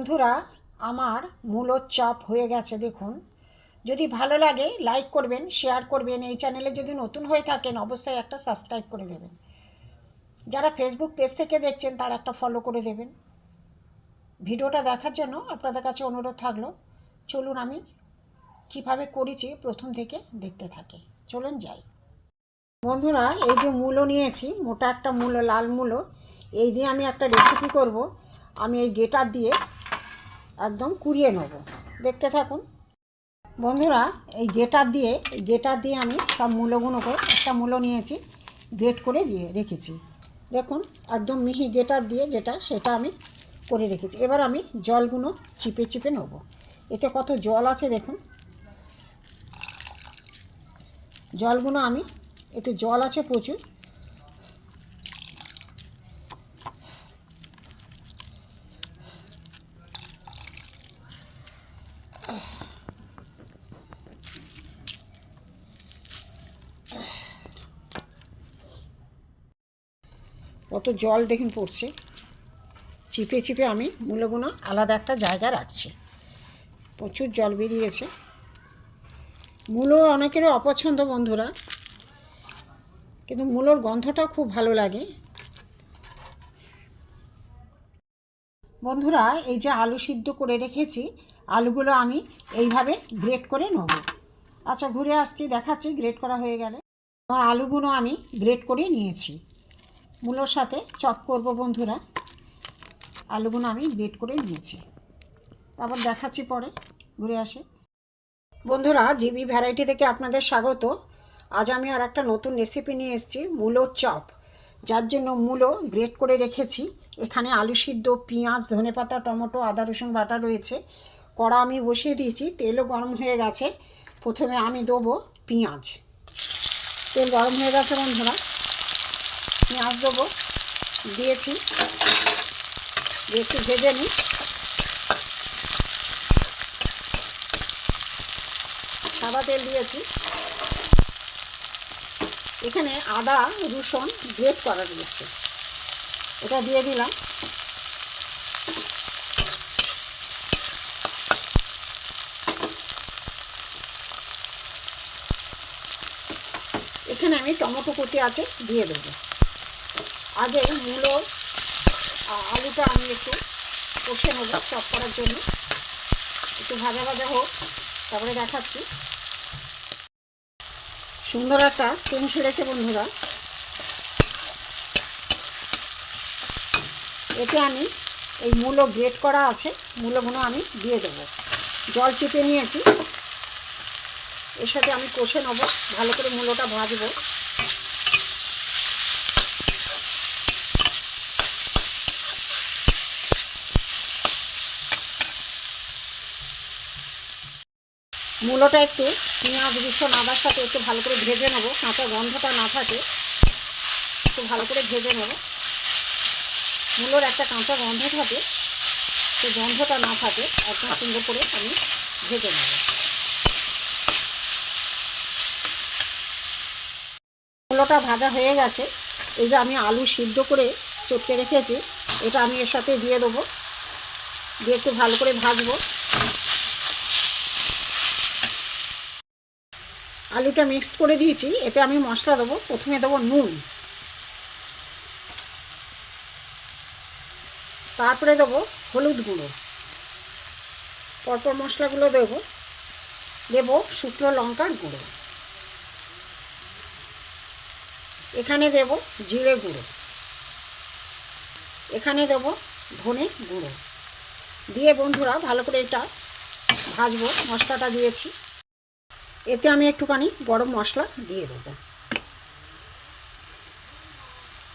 বন্ধুরা, আমার মূলোর চপ হয়ে গেছে দেখুন। যদি ভালো লাগে লাইক করবেন শেয়ার করবেন, এই চ্যানেলে যদি নতুন হয়ে থাকেন, অবশ্যই একটা সাবস্ক্রাইব করে দেবেন। যারা ফেসবুক পেজ থেকে দেখছেন, তারা একটা ফলো করে দেবেন। ভিডিওটা দেখার জন্য আপনাদের কাছে অনুরোধ থাকল, চলুন আমি কীভাবে করেছি প্রথম থেকে দেখতে থাকি। চলুন যাই। বন্ধুরা, এই যে মূলো নিয়েছি, মোটা একটা মূলো, লাল মূলো, এই দিয়ে আমি একটা রেসিপি করব। আমি এই গেটার দিয়ে একদম কুড়িয়ে নেব। দেখতে থাকুন। বন্ধুরা, এই গেটার দিয়ে, এই গেটার দিয়ে আমি সব মূলগুলো করে একটা মূলো নিয়েছি, গ্রেট করে দিয়ে রেখেছি। দেখুন, একদম মিহি গেটার দিয়ে যেটা, সেটা আমি করে রেখেছি। এবার আমি জলগুলো চিপে চিপে নেব। এতে কত জল আছে দেখুন। জলগুলো আমি, এতে জল আছে প্রচুর। কত জল দেখুন পড়ছে। চিপে চিপে আমি মূলগুলো আলাদা একটা জায়গা রাখছি। প্রচুর জল বেরিয়েছে। মূলো অনেকেরই অপছন্দ বন্ধুরা। কিন্তু মূলোর গন্ধটা খুব ভালো লাগে। বন্ধুরা, এই যে আলু সিদ্ধ করে রেখেছি, আলুগুলো আমি এইভাবে গ্রেট করে নেব। আচ্ছা ঘুরে আসছি, দেখাচ্ছি, গ্রেট করা হয়ে গেলে। আমার আলুগুলো আমি গ্রেট করে নিয়েছি। মূলোর সাথে চপ করব বন্ধুরা। আলুগুলো আমি গ্রেট করে নিয়েছি। তারপর দেখাচ্ছি পরে, ঘুরে আসে। বন্ধুরা, জিবি ভ্যারাইটি থেকে আপনাদের স্বাগত। আজ আমি আর একটা নতুন রেসিপি নিয়ে এসেছি, মূলোর চপ। যার জন্য মূলো গ্রেট করে রেখেছি। এখানে আলু সিদ্ধ, পেঁয়াজ, ধনেপাতা, টমেটো, আদা, রসুন বাটা রয়েছে। কড়া আমি বসিয়ে দিয়েছি, তেলও গরম হয়ে গেছে। প্রথমে আমি দেবো পেঁয়াজ। তেল গরম হয়ে গেছে বন্ধুরা। পেঁয়াজ দেবো দিয়েছি। দিয়ে একটু ভেজে নিই। সাদা তেল দিয়েছি। এখানে আদা, রসুন গ্রেট করা রয়েছে। এটা দিয়ে দিলাম। এখানে আমি টমেটো কুচি আছে, দিয়ে দেবো। আগে মূলো আলুটা আমি একটু কষে নেব চপ করার জন্য। একটু ভাজা ভাজা হোক, তারপরে দেখাচ্ছি। সুন্দর একটা সেন ছেড়েছে বন্ধুরা। এতে আমি এই মূলো গ্রেট করা আছে, মূলোগুলো আমি দিয়ে দেবো। জল চিপে নিয়েছি। এর সাথে আমি কষে নেব, ভালো করে মূলোটা ভাজবো। মূলোটা একটু পেঁয়াজ, রসুন, আদার সাথে একটু ভালো করে ভেজে নেব। কাঁচা গন্ধটা না থাকে, একটু ভালো করে ভেজে নেব। মূলোর একটা কাঁচা গন্ধ থাকে সেই গন্ধটা না থাকে, একদম সুন্দর করে আমি ভেজে নেব। মূলোটা ভাজা হয়ে গেছে। এই যে আমি আলু সিদ্ধ করে চটকে রেখেছি, এটা আমি এর সাথে দিয়ে দেবো। দিয়ে একটু ভালো করে ভাজবো। আলুটা মিক্স করে দিয়েছি, এতে আমি মশলা দেবো, প্রথমে দেবো নুন। তারপরে দেবো হলুদ গুঁড়ো। পরপর মশলাগুলো দেবো দেবো শুকনো লঙ্কার গুঁড়ো। এখানে দেবো জিরে গুঁড়ো। এখানে দেবো ধনে গুঁড়ো। দিয়ে বন্ধুরা ভালো করে এটা ভাজবো, মশলাটা দিয়েছি। এতে আমি একটুখানি গরম মশলা দিয়ে দেবো।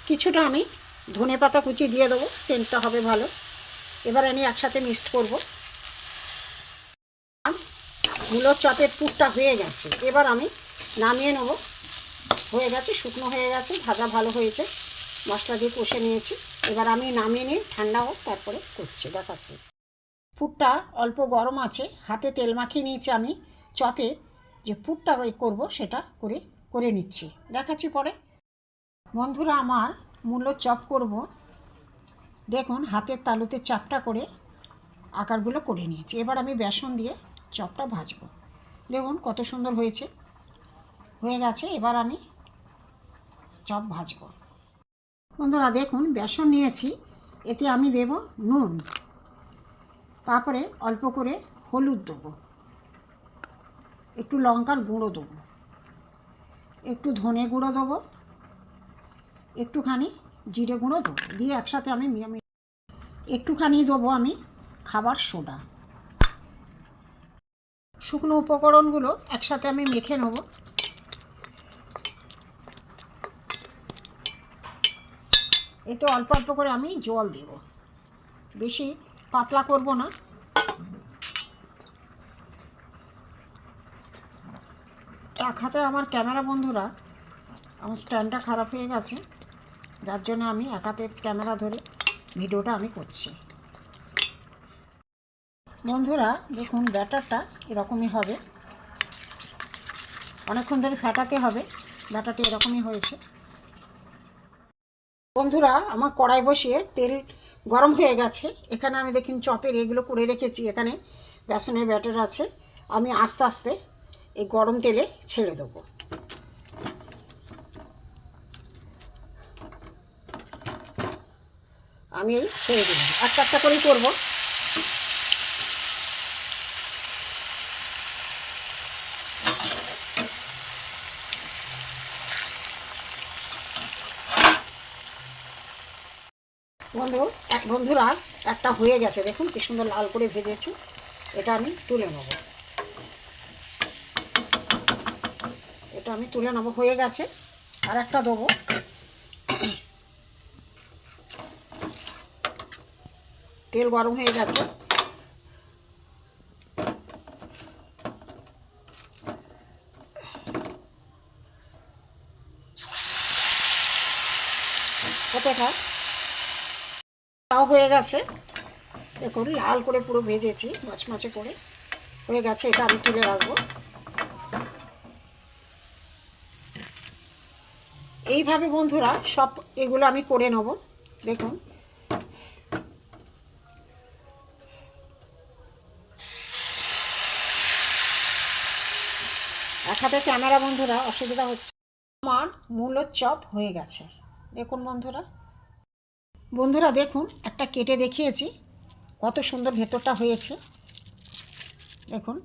কিছুটা আমি ধনে পাতা কুচি দিয়ে দেবো, সেন্টটা হবে ভালো। এবার আমি একসাথে মিক্সড করব। মূলোর চপের পুরটা হয়ে গেছে। এবার আমি নামিয়ে নেব। হয়ে গেছে, শুকনো হয়ে গেছে, ভাজা ভালো হয়েছে। মশলা দিয়ে কষে নিয়েছি। এবার আমি নামিয়ে নিয়ে ঠান্ডা হোক, তারপরে করছি, দেখাচ্ছি। পুরটা অল্প গরম আছে। হাতে তেল মাখিয়ে নিয়েছি আমি চপের। যে পুরটা করব, সেটা করে করে নিচ্ছি। দেখাচ্ছি পরে। বন্ধুরা, আমার মূল্য চপ করব। দেখুন, হাতের তালুতে চাপটা করে আকারগুলো করে নিয়েছি। এবার আমি বেসন দিয়ে চপটা ভাজবো। দেখুন, কত সুন্দর হয়েছে। হয়ে গেছে, এবার আমি চপ ভাজবো। বন্ধুরা, দেখুন, বেসন নিয়েছি। এতে আমি দেব নুন। তারপরে অল্প করে হলুদ দেবো। একটু লঙ্কার গুঁড়ো দেবো। একটু ধনে গুঁড়ো দেবো। একটুখানি জিরে গুঁড়ো দেবো। দিয়ে একসাথে আমি মিয়ামি একটুখানি দেবো আমি খাবার সোডা। শুকনো উপকরণগুলো একসাথে আমি মেখে নেব। এতে অল্প অল্প করে আমি জল দেব। বেশি পাতলা করব না। এক হাতে আমার ক্যামেরা বন্ধুরা, আমার স্ট্যান্ডটা খারাপ হয়ে গেছে, যার জন্য আমি এক হাতে ক্যামেরা ধরে ভিডিওটা আমি করছি। বন্ধুরা, দেখুন ব্যাটারটা এরকমই হবে। অনেকক্ষণ ধরে ফ্যাটাতে হবে, ব্যাটারটি এরকমই হয়েছে। বন্ধুরা, আমার কড়াই বসিয়ে তেল গরম হয়ে গেছে। এখানে আমি দেখুন চপের এগুলো করে রেখেছি। এখানে বেসনের ব্যাটার আছে। আমি আস্তে আস্তে এই গরম তেলে ছেড়ে দেবো। আমি এই ছেড়ে দিলাম। একটা একটা করেই করব। বন্ধু, এক বন্ধুরা, একটা হয়ে গেছে। দেখুন কি সুন্দর লাল করে ভেজেছি। এটা আমি তুলে নেব। এটা আমি তুলে নেব, হয়ে গেছে। আর একটা দেবো। তেল গরম হয়ে গেছে। তাও হয়ে গেছে। দেখুন, লাল করে পুরো ভেজেছি মচমচে করে। হয়ে গেছে, এটা আমি তুলে রাখব। এইভাবে বন্ধুরা সব এগুলো আমি করে নেব। দেখুন। এক হাতে ক্যামেরা বন্ধুরা, অসুবিধা হচ্ছে আমার মূলত চপ হয়ে গেছে। দেখুন বন্ধুরা। বন্ধুরা, দেখুন, একটা কেটে দেখিয়েছি। কত সুন্দর ভেতরটা হয়েছে। দেখুন।